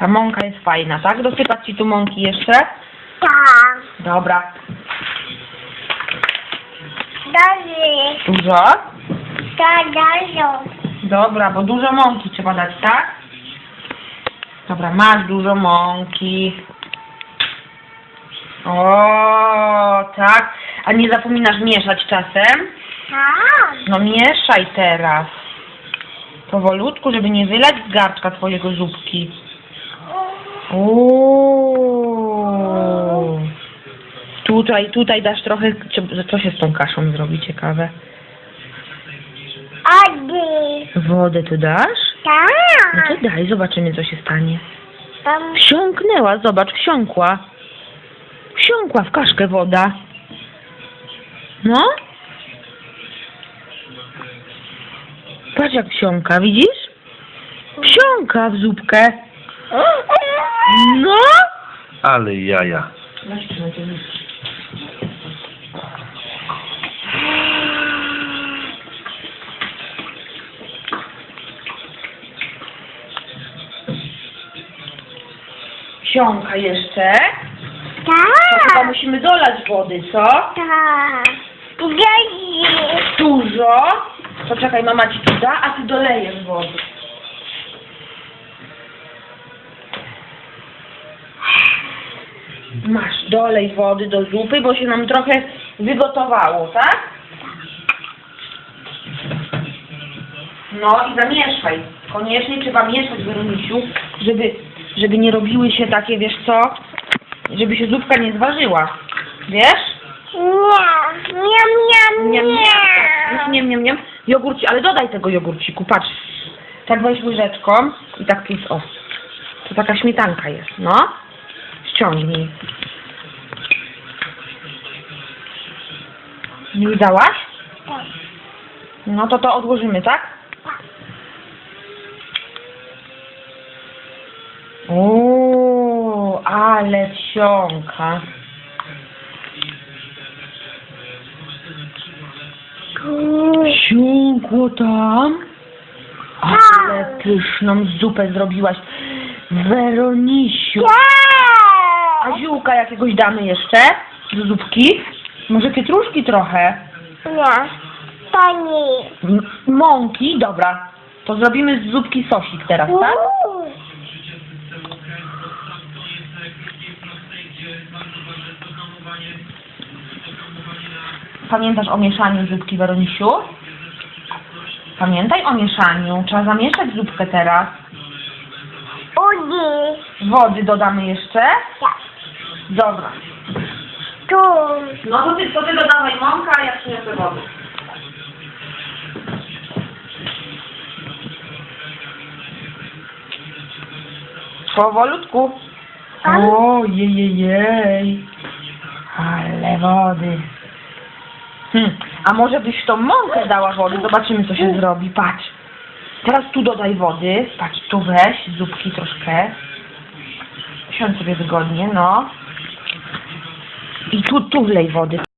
Ta mąka jest fajna, tak? Dosypać ci tu mąki jeszcze? Tak. Dobra. Dobrze. Dużo? Tak, dobrze. Dobra, bo dużo mąki trzeba dać, tak? Dobra, masz dużo mąki. O, tak. A nie zapominasz mieszać czasem? Tak. No mieszaj teraz. Powolutku, żeby nie wylać z garczka twojego zupki. Uuu. Tutaj, tutaj dasz trochę, co się z tą kaszą zrobi, ciekawe. Ody. Wodę tu dasz? No Tak. to daj, zobaczymy co się stanie. Tam Wsiąknęła, zobacz, wsiąkła. Wsiąkła w kaszkę woda. No? Patrz jak wsiąka, widzisz? Wsiąka w zupkę. No? Ale jaja. Wsiąka jeszcze. To chyba Tak. musimy dolać wody, co? Tak. Gdzie Dużo. Poczekaj, mama ci tu da, a ty dolejesz wody. Masz, dolej wody do zupy, bo się nam trochę wygotowało, tak? No i zamieszaj. Koniecznie trzeba mieszać, Weronisiu, żeby, żeby nie robiły się takie, wiesz co, żeby się zupka nie zważyła. Wiesz? Nie. Miam, miam, Nie, nie, miam. nie, nie, nie. Jogurci, ale dodaj tego jogurciku, patrz. Tak weź łyżeczką i tak jest, o. To taka śmietanka jest, no. Ściągnij. Już dałaś? Tak. No to to odłożymy, tak? Uuu, ale wsiąka. Wsiąkło tam. Ale pyszną zupę zrobiłaś. Weronisiu. A ziółka jakiegoś damy jeszcze do zupki? Może pietruszki trochę? Nie. Nie. M- mąki? Dobra. To zrobimy z zupki sosik teraz, tak? Uuu. Pamiętasz o mieszaniu zupki, Weronisiu? Pamiętaj o mieszaniu. Trzeba zamieszać zupkę teraz. Udi. Wody dodamy jeszcze. Tak. Dobra. Tu. No to ty, to ty dodawaj mąka, a ja przyniosę wody. Powolutku. O, jej, jej. Ale wody. Hm. A może byś w tą mąkę dała wody? Zobaczymy, co się zrobi. Patrz. Teraz tu dodaj wody. Patrz, tu weź zupki troszkę. Siądź sobie wygodnie, no. I tu, tu wlej wody.